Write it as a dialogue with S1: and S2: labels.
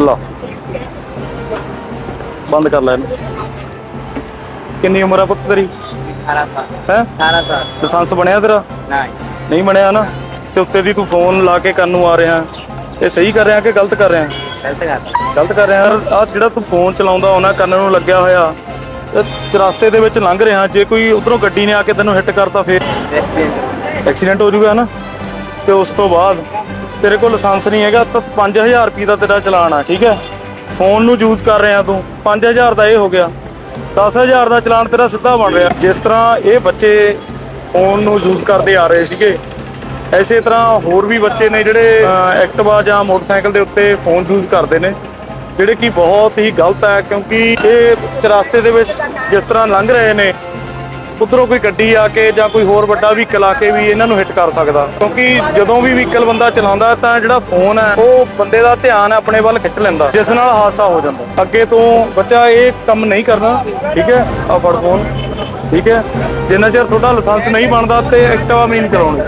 S1: ਲਾ ਬੰਦ ਕਰ ਲੈ ਇਹਨੂੰ। ਕਿੰਨੀ ਉਮਰ ਆ ਪੁੱਤ ਤੇਰੀ?
S2: 18 ਸਾਲ।
S1: ਹੈ?
S2: 18 ਸਾਲ।
S1: ਲਾਇਸੈਂਸ ਬਣਿਆ ਤੇਰਾ?
S2: ਨਹੀਂ।
S1: ਨਹੀਂ ਬਣਿਆ ਨਾ? ਤੇ ਉੱਤੇ ਦੀ ਤੂੰ ਫੋਨ ਲਾ ਕੇ ਕੰਨ ਨੂੰ ਆ ਰਿਹਾ। ਇਹ ਸਹੀ ਕਰ ਰਿਹਾ ਕਿ ਗਲਤ ਕਰ ਰਿਹਾ?
S2: ਗਲਤ ਕਰ
S1: ਗਲਤ ਕਰ ਰਿਹਾ। ਆ ਜਿਹੜਾ ਤੂੰ ਫੋਨ ਚਲਾਉਂਦਾ ਉਹਨਾਂ ਕੰਨ ਨੂੰ ਲੱਗਿਆ ਹੋਇਆ ਤੇ ਚਰਸਤੇ ਦੇ ਵਿੱਚ ਲੰਘ ਰਿਹਾ। ਜੇ ਕੋਈ ਉਧਰੋਂ ਗੱਡੀ ਨੇ ਆ ਕੇ ਤੈਨੂੰ ਹਿੱਟ ਕਰਤਾ ਫੇਰ
S2: ਐਕਸੀਡੈਂਟ
S1: ਐਕਸੀਡੈਂਟ ਹੋ ਜਾਊਗਾ ਨਾ? ਤੇ ਉਸ ਤੋਂ ਬਾਅਦ ਤੇਰੇ ਕੋਲ ਲਾਇਸੈਂਸ ਨਹੀਂ ਹੈਗਾ ਤਾਂ 5000 ਰੁਪਏ ਦਾ ਤੇਰਾ ਚਲਾਨ ਆ ਠੀਕ ਹੈ? ਫੋਨ ਨੂੰ ਯੂਜ਼ ਕਰ ਰਿਹਾ ਤੂੰ। 5000 ਦਾ ਇਹ ਹੋ ਗਿਆ। 10000 ਦਾ ਚਲਾਨ ਤੇਰਾ ਸਿੱਧਾ ਬਣ ਰਿਹਾ। ਜਿਸ ਤਰ੍ਹਾਂ ਇਹ ਬੱਚੇ ਫੋਨ ਨੂੰ ਯੂਜ਼ ਕਰਦੇ ਆ ਰਹੇ ਸੀਗੇ ਐਸੇ ਤਰ੍ਹਾਂ ਹੋਰ ਵੀ ਬੱਚੇ ਨੇ ਜਿਹੜੇ ਅਹ, ਐਕਟਿਵਾ ਜਾਂ ਮੋਟਰਸਾਈਕਲ ਦੇ ਉੱਤੇ ਫੋਨ ਯੂਜ਼ ਕਰਦੇ ਨੇ ਜਿਹੜੇ ਕਿ ਬਹੁਤ ਹੀ ਗਲਤ ਹੈ ਕਿਉਂਕਿ ਇਹ ਚਰਸਤੇ ਦੇ ਵਿੱਚ ਜਿਸ ਤਰ੍ਹਾਂ ਲੰਘ ਰਹੇ ਨੇ ਉਧਰੋਂ ਕੋਈ ਗੱਡੀ ਆ ਕੇ ਜਾਂ ਕੋਈ ਹੋਰ ਵੱਡਾ ਵਹੀਕਲ ਆ ਕੇ ਵੀ ਇਹਨਾਂ ਨੂੰ ਹਿੱਟ ਕਰ ਸਕਦਾ। ਕਿਉਂਕਿ ਜਦੋਂ ਵੀ ਵਹੀਕਲ ਬੰਦਾ ਚਲਾਉਂਦਾ ਤਾਂ ਜਿਹੜਾ ਫੋਨ ਹੈ, ਉਹ ਬੰਦੇ ਦਾ ਧਿਆਨ ਆਪਣੇ ਵੱਲ ਖਿੱਚ ਲੈਂਦਾ, ਜਿਸ ਨਾਲ ਹਾਦਸਾ ਹੋ ਜਾਂਦਾ। ਅੱਗੇ ਤੋਂ ਬੱਚਾ ਇਹ ਕੰਮ ਨਹੀਂ ਕਰਨਾ, ਠੀਕ ਹੈ? ਆ ਫੜ ਫੋਨ ਠੀਕ ਹੈ? ਜਿੰਨਾ ਚਿਰ ਤੁਹਾਡਾ ਲਾਇਸੈਂਸ ਨਹੀਂ ਬਣਦਾ ਤੇ ਐਕਟਿਵਾ ਵੀ ਨਹੀਂ ਚਲਾਉਣੀ